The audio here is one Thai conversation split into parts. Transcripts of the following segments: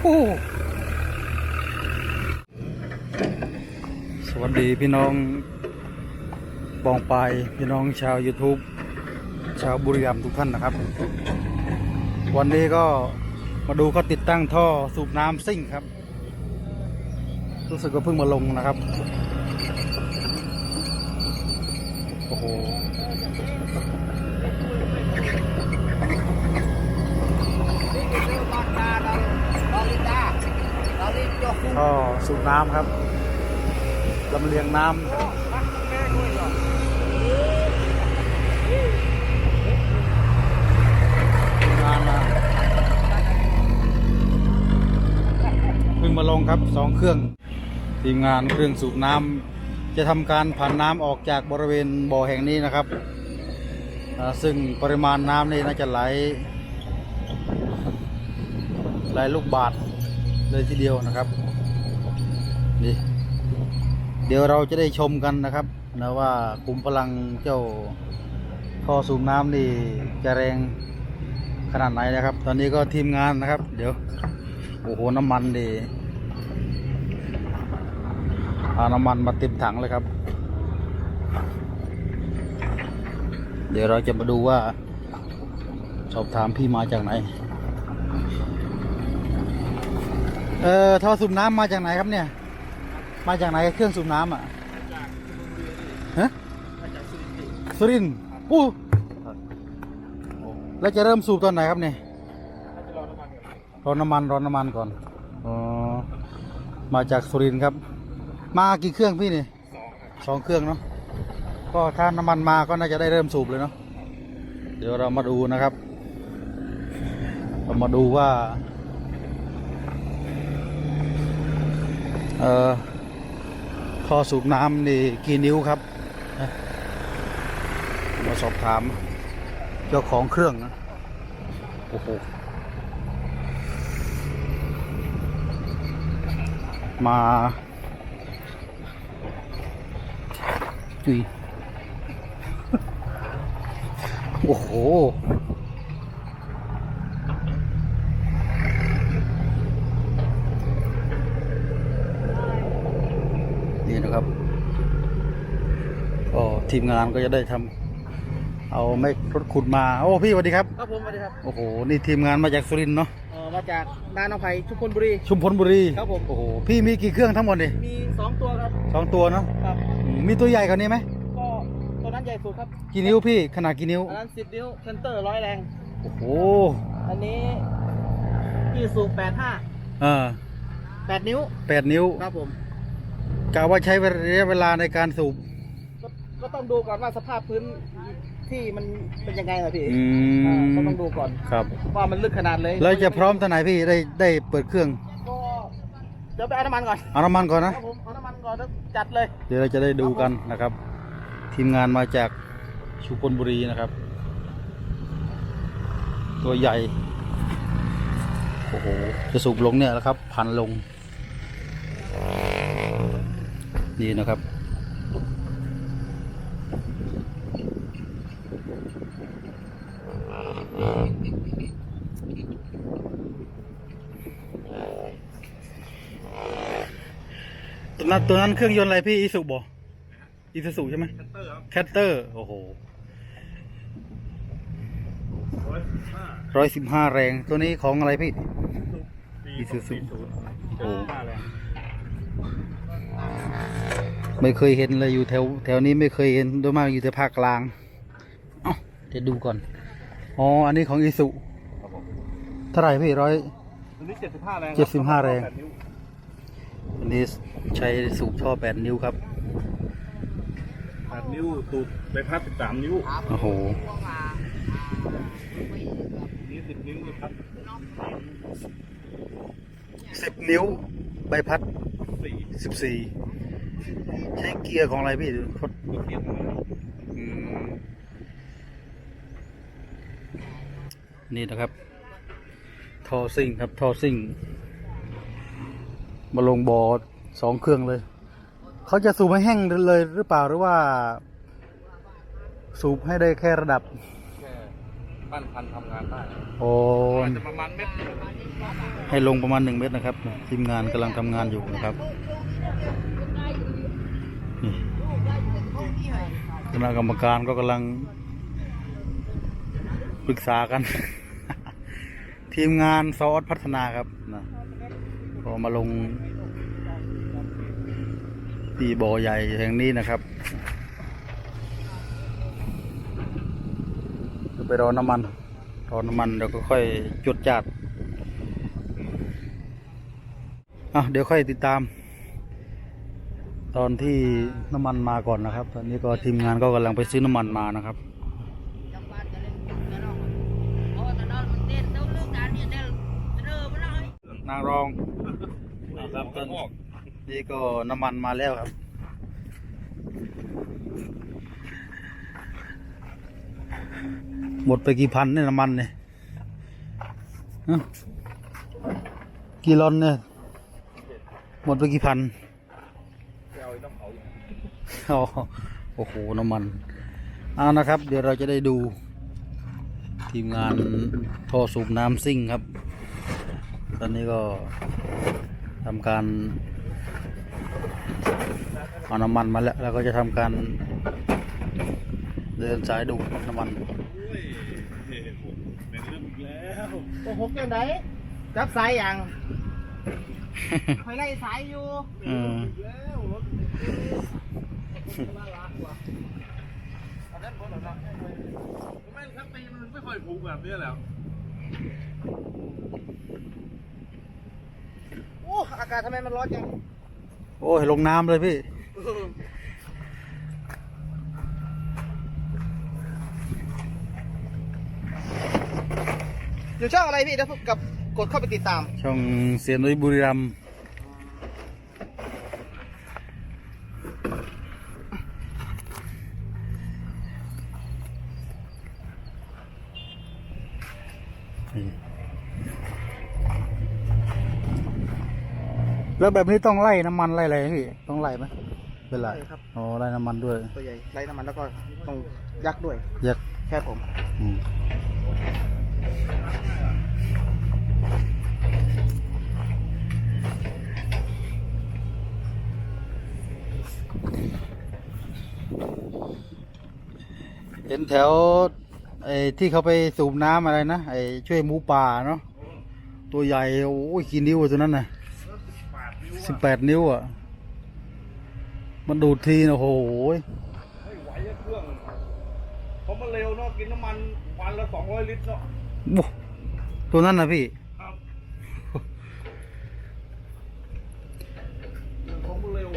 สวัสดีพี่น้องบองไปพี่น้องชาว YouTube ชาวบุรีรัมย์ทุกท่านนะครับ วันนี้ก็มาดูเขาติดตั้งท่อสูบน้ำซิ่งครับ รู้สึกว่าเพิ่งมาลงนะครับ โอ้โห่อสูบน้ำครับลำเลียงน้ำงานมาเพิ่งมาลงครับสองเครื่อง ทีมงานเครื่องสูบน้ำจะทำการผ่านน้ำออกจากบริเวณบ่อแห่งนี้นะครับ ซึ่งปริมาณน้ำนี่น่าจะไหลไหลลูกบาทเลยทีเดียวนะครับ นี่เดี๋ยวเราจะได้ชมกันนะครับนะว่าคุมพลังเจ้าท่อสูบน้ำนี่จะแรงขนาดไหนนะครับ ตอนนี้ก็ทีมงานนะครับ เดี๋ยวโอ้โหน้ำมันดีเอาน้ำมันมาเต็มถังเลยครับ เดี๋ยวเราจะมาดูว่า สอบถามพี่มาจากไหน เอ่อท่อสูบน้ำมาจากไหนครับเนี่ย มาจากไหนเครื่องสูบน้ำอะฮะสุรินทร์อู้แล้วจะเริ่มสูบตอนไหนครับเนี่ยรอน้ำมันรอน้ำมันก่อนอ๋อมาจากสุรินทร์ครับ มากี่เครื่องพี่นี่สองเครื่องเนาะก็ถ้าน้ำมันมาก็น่าจะได้เริ่มสูบเลยเนาะเดี๋ยวเรามาดูนะครับเรามาดูว่าเอ่อ ท่อสูบน้ำนี่กี่นิ้วครับนะมาสอบถาม เจ้าของเครื่องนะโอ้โหมาจุยโอ้โห นี่นะครับ ก็ ทีมงานก็จะได้ทำเอาแม็กรถขุดมา โอ้พี่สวัสดีครับ ครับผมสวัสดีครับ โอ้โห นี่ทีมงานมาจากสุรินทร์เนาะเอ่อมาจากนาหนองไผ่ชุมพลบุรี ชุมพลบุรี ครับผม โอ้โห พี่มีกี่เครื่องทั้งหมดนี่มีสองตัวครับสองตัวเนาะ ครับอืมมีตัวใหญ่กว่านี้ไหม ก็ตัวนั้นใหญ่สุดครับ กี่นิ้วพี่ ขนาดกี่นิ้ว อันนั้นสิบนิ้วเซนเตอร์ร้อยแรง โอ้โห อันนี้ยี่สูบแปดห้าเออแปดนิ้วแปดนิ้ว ครับผมกะว่าใช้ระยะเวลาในการสูบ ก็ก็ต้องดูก่อนว่าสภาพพื้นที่มันเป็นยังไงนะพี่อือ่ามก็ต้องดูก่อนครับ ว่ามันลึกขนาดเลยแล้วจะพร้อมตอนไหนพี่ได้ได้เปิดเครื่องก็เดี๋ยวไปเอาน้ำมันก่อนเอาน้ำมันก่อนนะ ครับผมเอาน้ำมันก่อนแล้วจัดเลย เดี๋ยวเราจะได้ดูกันนะครับ ทีมงานมาจากชุมพลบุรีนะครับ ตัวใหญ่โอ้โหจะสูบลงเนี่ยแหละครับ พันลง นี่นะครับ ตัวนั้นตัวนั้นเครื่องยนต์อะไรพี่อีสุบออีสุสุใช่ไหมแคตเตอร์โอ้โหร้อยสิบห้าแรง ตัวนี้ของอะไรพี่อีสุสุโอ้โหไม่เคยเห็นเลยอยู่แถวแถวนี้ไม่เคยเห็นโดยมากอยู่แต่ภาคกลางเอ้าเดี๋ยวดูก่อน อ๋อ อันนี้ของอีสุเท่าไหร่พี่ร้อยตัวนี้เจ็ดสิบห้าแรง นนี้ใช้สูบท่อแปดนิ้วครับแปดนิ้วตูดใบพัดสิบสามนิ้ว โอ้โห นี่สิบนิ้วนะครับสิบนิ้วใบพัดสี่สิบสี่ใช้เกียร์ของอะไรพี่ทดตัวเทียบมาอืมนี่นะครับ ทอซิ่งครับ ทอซิ่ง มาลงบอสองเครื่องเลย เขาจะสูบให้แห้งเลยหรือเปล่าหรือว่า สูบให้ได้แค่ระดับแค่ปั้นพันทำงานได้โอ้อาจจะประมาณเม็ดให้ลงประมาณหนึ่งเมตรนะครับทีมงานกำลังทำงานอยู่นะครับนี่คณะกรรมการก็กำลังปรึกษากัน ทีมงานซอสพัฒนาครับนะ ก็มาลงที่บ่อใหญ่แห่งนี้นะครับจะไปรอน้ำมันรอน้ำมันเดี๋ยวก็ค่อยจุดจัดอะเดี๋ยวค่อยติดตาม ตอนที่น้ำมันมาก่อนนะครับ ตอนนี้ก็ทีมงานก็กำลังไปซื้อน้ำมันมานะครับ นางรองนะครับตอนนี้ก็น้ำมันมาแล้วครับ หมดไปกี่พันเนี่ยน้ำมันเนี่ยกี่ลอนเนี่ยหมดไปกี่พันอ๋อโอ้โห น้ำมันเอานะครับ เดี๋ยวเราจะได้ดู ทีมงานท่อสูบน้ำซิ่งครับ ตอนนี้ก็ทำการเอาน้ำมันมาแล้วแล้วก็จะทำการเดินสายดูดน้ำมันโอ้ยเฮ้ยผมเป็นเรื่องอีกแล้วโอ้โหเกี่ยวไหนจับสายอย่างคอยไล่สายอยู่อืมแล้วรถอันนั้นบนหรอครับแม่นครับตีมันไม่ค่อยผูกแบบนี้แล้วโอ้อากาศทำไมมันร้อนจังโอ้ยลงน้ำเลยพี่ อยู่ช่องอะไรพี่เดี๋ยวกับกดเข้าไปติดตาม ช่องเสียนนุ้ยบุรีรัมย์นี่ แล้วแบบนี้ต้องไล่น้ำมันไล่อะไรไหมพี่ต้องไล่ไหมเป็นไรไล่ครับ อ๋อไล่น้ำมันด้วย ตัวใหญ่ไล่น้ำมันแล้วก็ต้องยักด้วย แยกแค่ผม อืมเห็นแถวไอ้ที่เขาไปสูบน้ำอะไรนะไอ้ช่วยหมูป่าเนาะตัวใหญ่โอ้ยกี่นิ้วอะตัวนั้นน่ะ สิบแปดนิ้วอะ มันดูดทีนะโอ้โหไม่ไหวอะเครื่องเพราะมันเร็วเนาะกินน้ำมันวันละสองร้อยลิตรเนาะโอ้ตัวนั้นนะพี่ ครับของมันเร็ว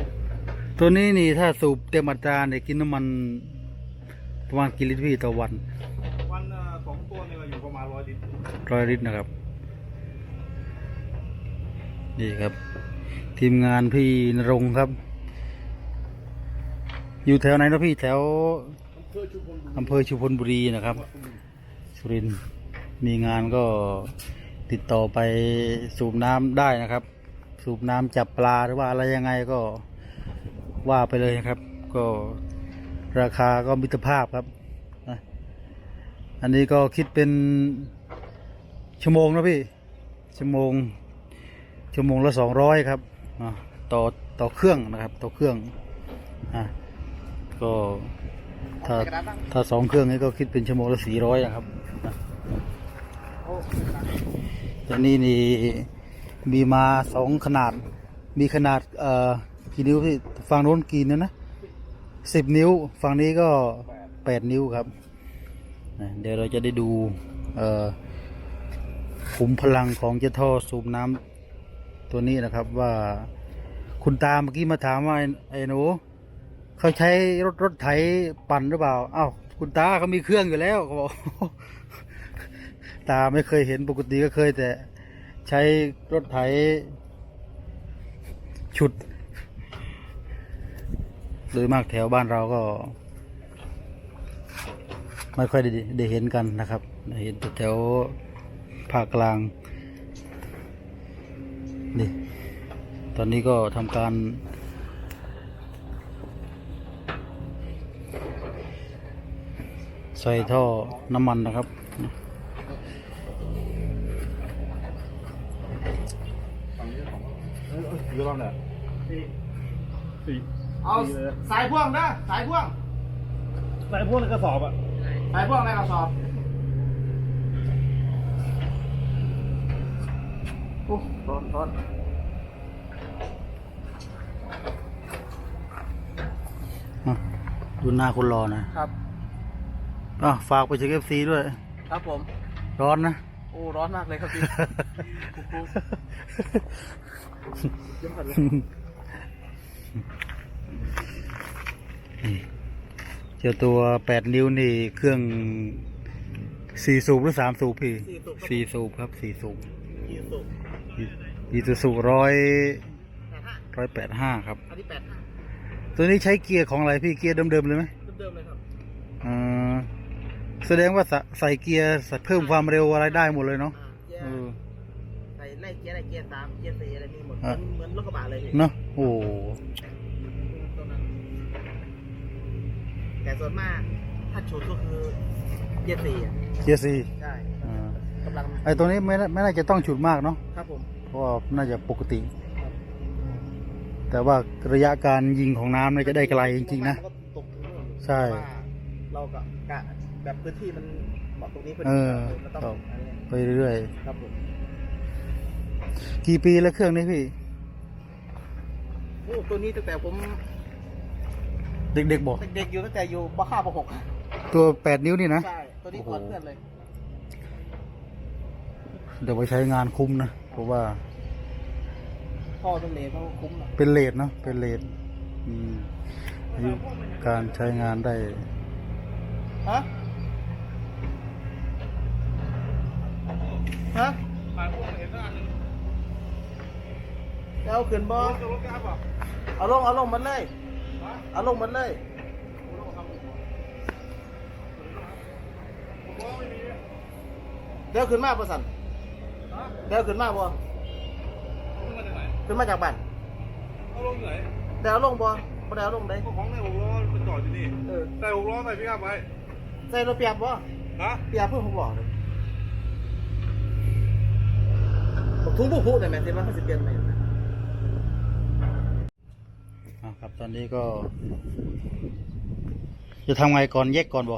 ตัวนี้นี่ถ้าสูบเต็มอัตราเนี่ยกินน้ำมันประมาณกี่ลิตรพี่ต่อวันวันเอ่อสองตัวเนี่ยก็อยู่ประมาณร้อยลิตรร้อยลิตรนะครับ นี่ครับ ทีมงานพี่นรงค์ครับ อยู่แถวไหนนะพี่แถวอำเภอชุพลบุรีนะครับ สุรินมีงานก็ติดต่อไปสูบน้ำได้นะครับ สูบน้ำจับปลาหรือว่าอะไรยังไงก็ว่าไปเลยครับ ก็ราคาก็มิตรภาพครับอันนี้ก็คิดเป็นชั่วโมงนะพี่ ชั่วโมง ชั่วโมงละสองร้อยครับ ต่อต่อเครื่องนะครับต่อเครื่องอะก็ถ้าถ้าสองเครื่องนี้ก็คิดเป็นชั่วโมงละสี่ร้อยนะครับโอ้ตัวนี้นี่มีมาสองขนาด มีขนาดเอ่อกี่นิ้วพี่ฝั่งโน้นกี่นิ้วนะสิบนิ้วฝั่งนี้ก็แปดนิ้วครับเดี๋ยวเราจะได้ดูเอ่อขุมพลังของเจ้าท่อสูบน้ำ ตัวนี้นะครับว่าคุณตาเมื่อกี้มาถามว่าไอ้หนูเขาใช้รถรถไถปั่นหรือเปล่าอ้าวคุณตาเขามีเครื่องอยู่แล้วเขาบอกตาไม่เคยเห็นปกติก็เคย แต่ใช้รถไถฉุดโดยมากแถวบ้านเราก็ ไม่ค่อยได้ได้เห็นกันนะครับ เห็นแต่แถวภาคกลาง ตอนนี้ก็ทำการ ใส่ท่อน้ำมันนะครับเอาสายพ่วงนะสายพ่วงสายพ่วงในกระสอบอะสายพ่วงในกระสอบโอ้ร้อนร้อน ดูหน้าคนรอนะครับอะฝากไปถึงเอฟซีด้วย ครับผม ร้อนนะ โอ้ ร้อนมากเลยครับพี่เดี๋ยวก่อนเลยนี่เจ้าตัวแปดนิ้วนี่เครื่องสี่สูบหรือสามสูบพี่สี่สูบครับสี่สูบยี่สุกอีซูซูร้อยแปดห้าร้อยแปดห้าครับ อันนี้แปดห้า ตัวนี้ใช้เกียร์ของอะไรพี่เกียร์เดิมๆเลยไหมเดิมๆเลยครับอ่าแสดงว่าใส่ใส่เกียร์ใส่เพิ่มความเร็วอะไรได้หมดเลยเนาะอ่าเกียเออ ร์ใส่ไล่เกียร์อะไรเกียร์สามเกียร์สี่อะไรมีหมดอะเหมือนเหมือนรถกระบะเลยพี่เนาะโอ้ตัวนั้นแต่ส่วนมากถ้าชุดก็คือเกียร์สี่อะเกียร์สี่ใช่อ่ากำลังไอตัวนี้ไม่น่าไม่น่าจะต้องฉุดมากเนาะครับผม เพราะว่าน่าจะปกติครับ แต่ว่าระยะการยิงของน้ำเนี่ยจะได้ไกลจริงๆนะมัก็ตกอยู่นู่นใช่ เพราะว่าเราก็กะแบบพื้นที่มันเหมาะตรงนี้พอเอดีอมันต้องครับอันนี้ไปเรื่อยครับผมๆกี่ปีแล้วเครื่องนี้พี่ โอ้ตัวนี้ตั้งแต่ผมเด็กๆบอก เด็กๆอยู่ตั้งแต่อยู่ปห้าปหกตัวแปดนิ้วนี่นะใช่ตัวนี้โอ้โห ก่อนเพื่อนเลย เดี๋ยวไปใช้งานคุ้มนะเพราะว่า พ่อเป็นเลนเขาคุ้มหน่อยเป็นเลทเนาะเป็นเลทอืมอายุการใช้งานได้ฮะฮะถ่ายพวกเห็นหน้าหนึ่งจะเอาขึ้นบอรถจะรถกระบะเอาลงเอาลงมันเลยฮะเอาลงมันเลยรถทำผมว่าไม่มีเดี๋ยวขึ้นมาบ่สันฮะเดี๋ยวขึ้นมาบ่เอา ขึ้นมาจากไหนขึ้นมาจากบ้านเอาลงที่ไหนเดี๋ยวเอาลงบ่บ่ได้เอาลงได้ก็ของในหกล้อมันจอดอยู่นี่เออแต่หกล้อใส่พี่ขับไว้ใส่รถเปียบบ่ฮะเปียบเพิ่งผมบอกเลยผมทุ่งผู้พูดได้ไหมที่ว่าเขาสิเปลี่ยนไหมอะครับตอนนี้ก็ จะทำไงก่อนแยกก่อนบ่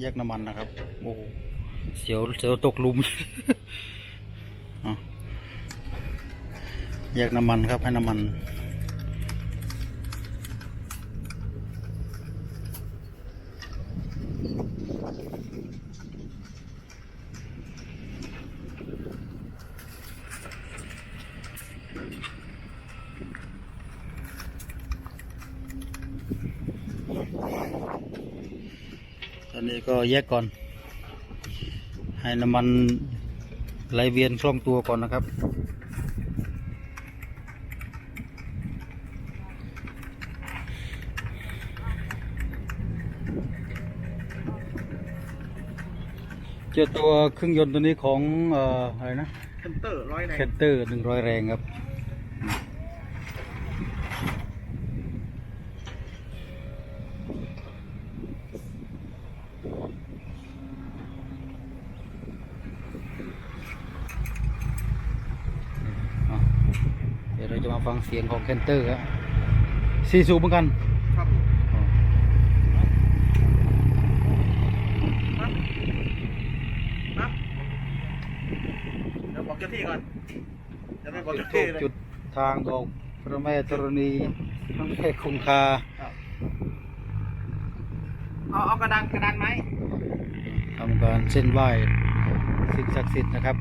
แยกน้ำมันนะครับโอ้โหเสียวเสียวตกหลุม แยกน้ำมันครับให้น้ำมัน ตอนนี้ก็แยกก่อน ให้น้ำมันไหลเวียนคล่องตัวก่อนนะครับ เจอตัวเครื่องยนต์ตัวนี้ของเอ่ออะไรนะเซนเตอร์ร้อยแรงเคนเตอร์หนึ่งร้อยแรงครับอะเดี๋ยวเราจะมาฟังเสียงของเคนเตอร์ครับซีซูเหมือนกัน ครับ อ๋อ ครับเดี๋ยวบอกเจ้าที่ก่อน ทุกจุดที่เลยจุดทางออกพระแม่ธรณีพระแม่คงคาครับเอาเอากระดานกระดานไหมทำการเส้นไหว้สิ่งศักดิ์สิทธิ์นะครับ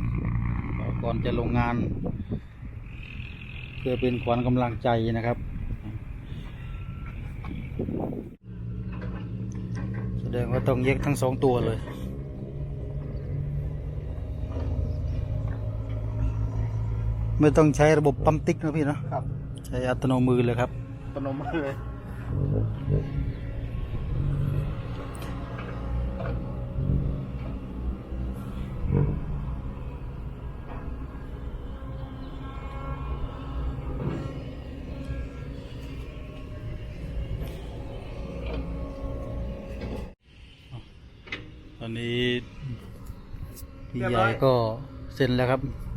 ก่อนจะลงงาน เพื่อเป็นขวัญกำลังใจนะครับ แสดงว่าต้องเย็กทั้งสองตัวเลย ไม่ต้องใช้ระบบปั๊มติ๊กนะพี่เนอะครับ ใช้อัตโนมือเลยครับตนมมาเลย ตอนนี้พี่ใหญ่ก็เซ็นแล้วครับอะ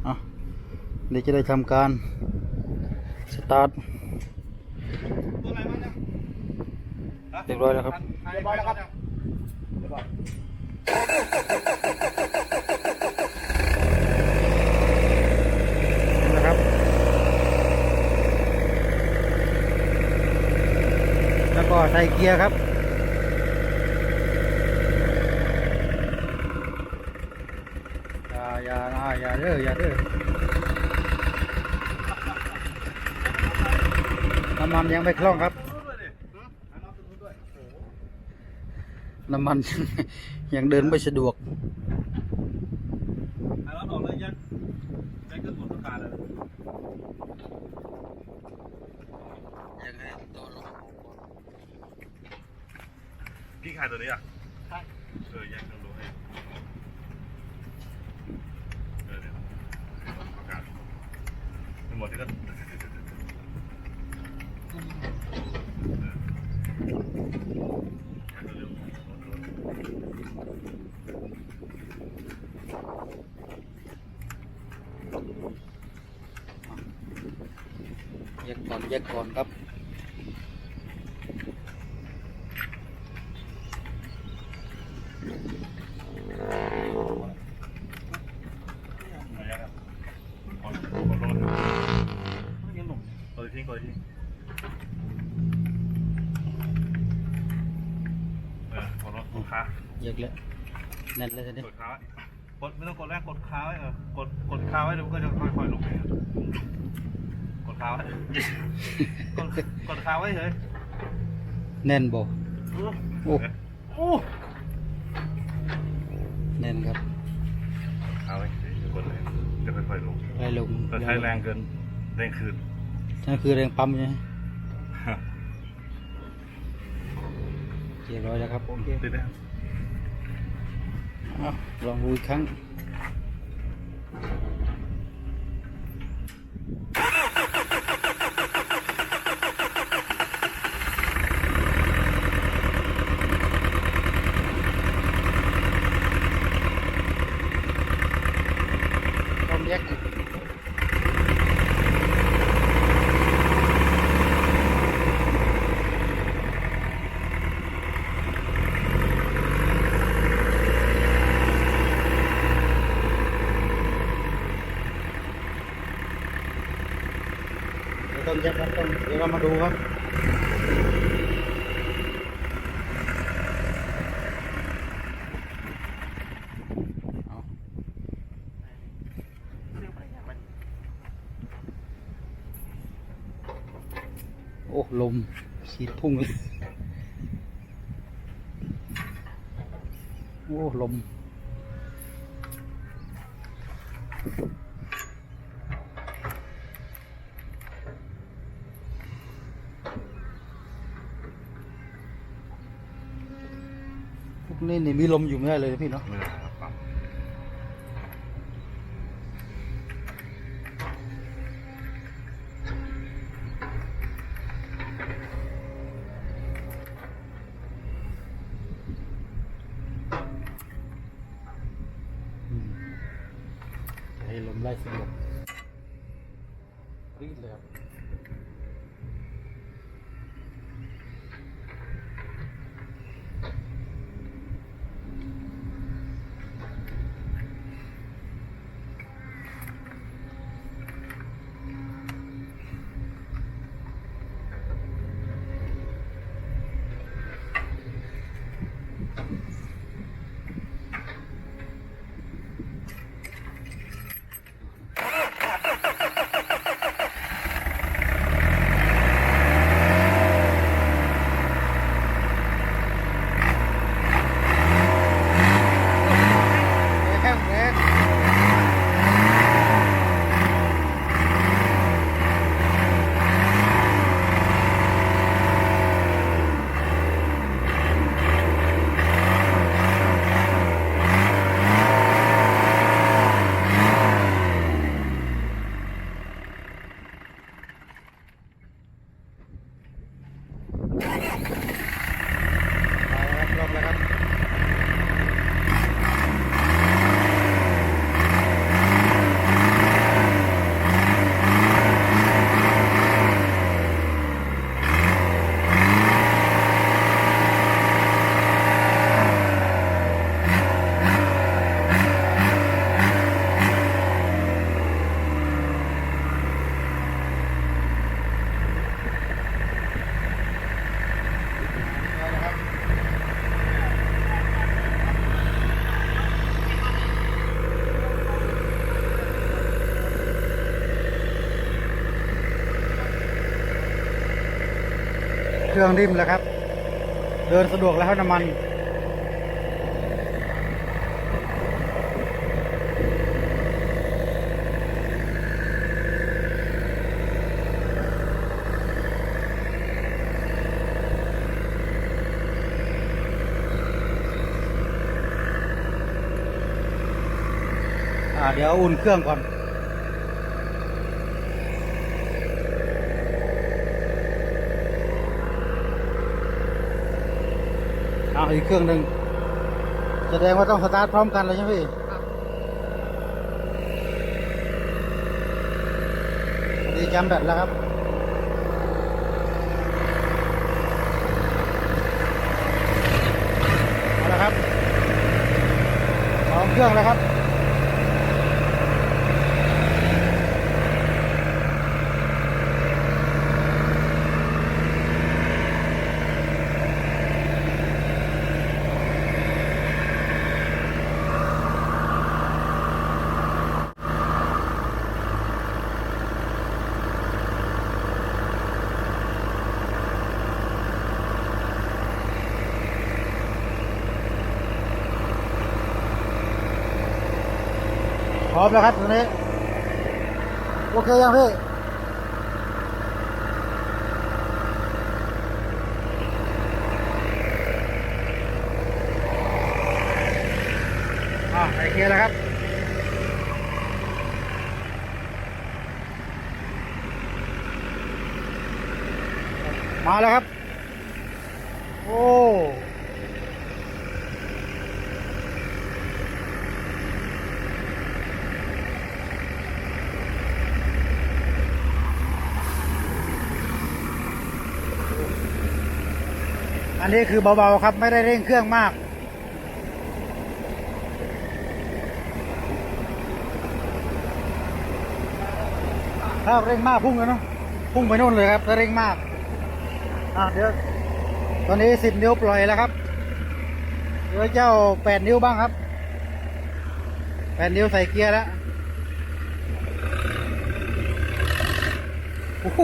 เดี๋ยวจะได้ทำการสตาร์ทตัวอะไรบ้างเนี่ยเรียบร้อยแล้วครับเรียบร้อยแล้วครับเดี๋ยวก่อนนะครับแล้วก็ใส่เกียร์ครับอย่าอย่านะอย่าเด้ออย่าเด้อ น้ำมันยังไม่คล่องครับรู้ด้วยดิหืมเอาน้ำตัวนู้นด้วยโอ้โหน้ำมันยังเดินไม่สะดวกเอาน้ำออกเลยยังยังขึ้นหมดทุกการเลยพี่ขายตัวนี้อะใช่เออแยกกันรู้ให้เออเดี๋ยวประกาศทั้งหมดที่ก็ แยกก่อนแยกก่อนครับ เปิดทิ้งเปิดทิ้งเออขอรถกดค้า แยกแล้วแน่นเลยทีนี้กดค้าไว้กดไม่ต้องกดแรกกดค้าไว้เออกดกดค้าไว้เดี๋ยวมันก็จะค่อยๆลงเองกดค้าไว้กดกดค้าไว้เฉยแน่นบ่โอ้โอ้แน่นครับค้าไว้เฉยกดเลยจะค่อยๆลงไล่ลงแต่ใช้แรงเกินแรงคืนนั่นคือแรงปั๊มใช่ไหมเรียบร้อยแล้วครับโอเคติดไหมเอาลอ งดูอีกครั้ง ต้องแยกอีกเดี๋ยวต้องแยกครับต้องเดี๋ยวเรามาดูครับเอโอ้ ลมสีดพุ่งเลย โอ้ ลม พวก นี่มีลมอยู่ไม่ได้เลยพี่เนาะไม่ได้ครับปั๊มอืมให้ลมไล่สงบ รื่องริมแล้วครับ เดินสะดวกแล้วน้ำมันอ่าเดี๋ยวอุ่นเครื่องก่อน อีกเครื่องหนึ่งแสดงว่าต้องสตาร์ทพร้อมกันเลยใช่ไหมพี่ดีแจมแบตแล้วครับเอาละครับพร้อมเครื่องแล้วครับ ร้อมแล้วครับตรงนี้ โอเคยังพี่อ่าโอเคแล้วครับมาแล้วครับ โอ้ อั นี้คือเบาๆครับไม่ได้เร่งเครื่องมาก ถ้าเร่งมากพุ่งเลยเนาะพุ่งไปนู่นเลยครับถ้าเร่งมากอะเดี๋ยวตอนนี้สิบนิ้วปล่อยแล้วครับเดี๋ยวเจ้าแปดนิ้วบ้างครับแปดนิ้วใส่เกียร์แล้วโอ้โห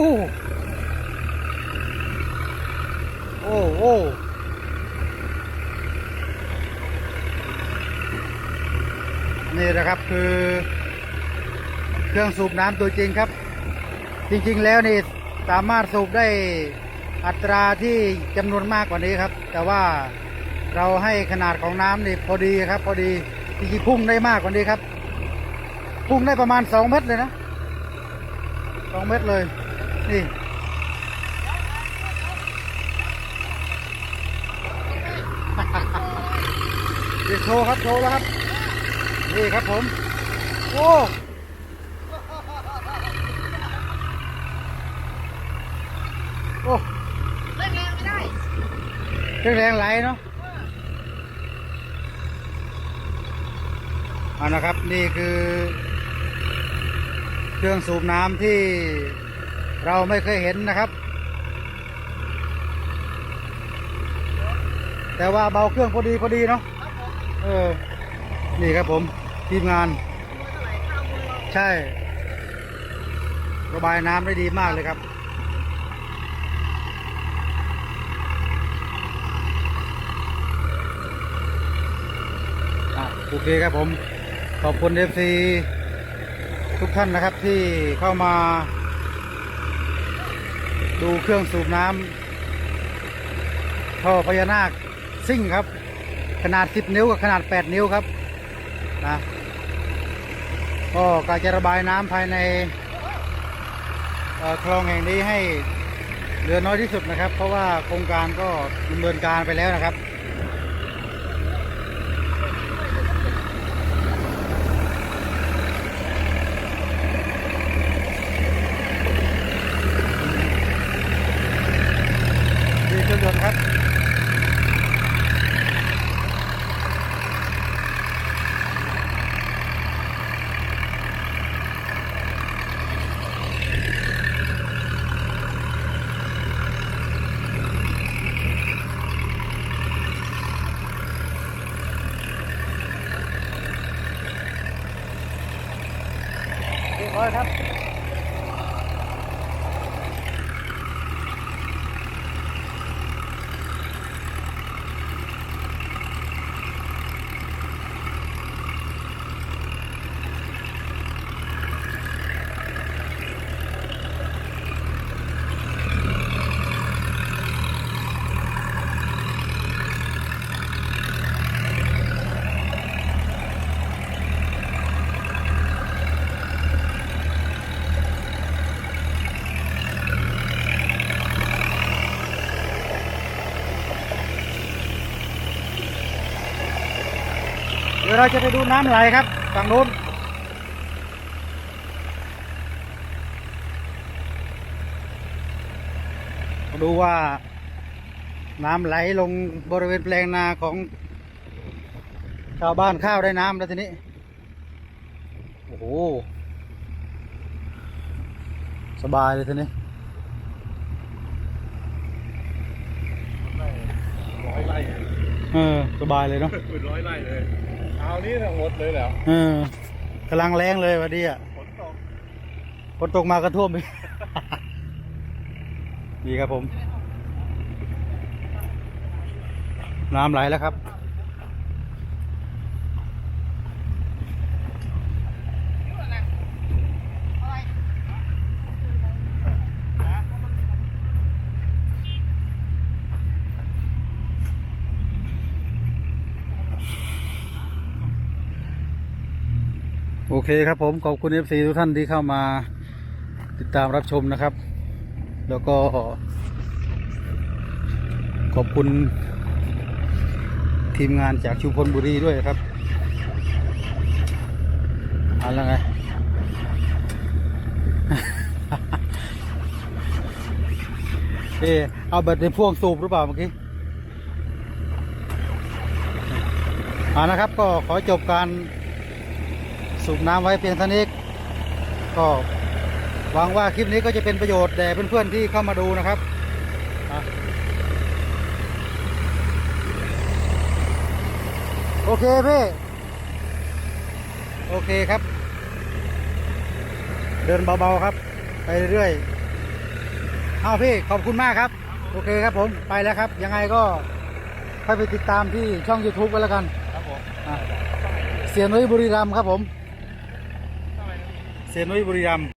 โอ้โหนี่นะครับคือเครื่องสูบน้ำตัวจริงครับ จริงๆแล้วนี่สามารถสูบได้อัตราที่จำนวนมากกว่านี้ครับ แต่ว่าเราให้ขนาดของน้ำนี่พอดีครับ พอดีจริงๆพุ่งได้มากกว่านี้ครับ พุ่งได้ประมาณสองเมตรเลยนะสองเมตรเลยนี่ เดี๋ยวโชว์ครับโชว์แล้วครับ นี่ครับผม โอ้โอ้เล่นแรงไม่ได้เครื่องแรงไหลเนาะเอานะครับนี่คือ เครื่องสูบน้ำที่เราไม่เคยเห็นนะครับ แต่ว่าเบาเครื่องพอดีพอดีเนาะ เออ นี่ครับผมทีมงาน ใช่ ระบายน้ำได้ดีมากเลยครับ โอเคครับผม ขอบคุณเอฟซีทุกท่านนะครับที่เข้ามา ดูเครื่องสูบน้ำท่อพญานาคซิ่งครับ ขนาด 10 นิ้วกับขนาด 8 นิ้วครับนะก็การจะระบายน้ำภายในคลองแห่งนี้ให้เหลือน้อยที่สุดนะครับ เพราะว่าโครงการก็ดำเนินการไปแล้วนะครับ เราจะไปดูน้ำไหลครับฝั่งนู้นมาดูว่าน้ำไหลลงบริเวณแปลงนาของ ชาวบ้านข้าวได้น้ำแล้วทีนี้ โอ้โห สบายเลยทีนี้ร้อยไร่เออสบายเลยเนาะร้อยไร่เลย เอานี้ทั้งหมดเลยแล้วเออกำลังแรงเลยวันนี้อะฝนตกฝนตกมาก็ท่วมอีกดีครับผม น้ำไหลแล้วครับ โอ เคครับผมขอบคุณ FC ทุกท่านที่เข้ามาติดตามรับชมนะครับ แล้วก็ ขอบคุณ ทีมงานจากชุมพลบุรีด้วยครับอะไรไง เออเอาแบบในพ่วงสูบหรือเปล่าเมื่อกี้เอานะครับก็ขอจบการ สูบน้ำไว้เพียงเท่านี้ก็หวังว่าคลิปนี้ก็จะเป็นประโยชน์แด่เพื่อนๆที่เข้ามาดูนะครับอะโอเคพี่โอเคครับ เดินเบาๆครับ ไปเรื่อยๆอ้าวพี่ขอบคุณมากครับ โอเคครับผมไปแล้วครับ ยังไงก็ค่อยไปติดตามที่ช่อง YouTube กันแล้วกัน ครับผมอะเสียนุ้ยบุรีรัมย์ครับผม เสียนุ้บุรีรัมย์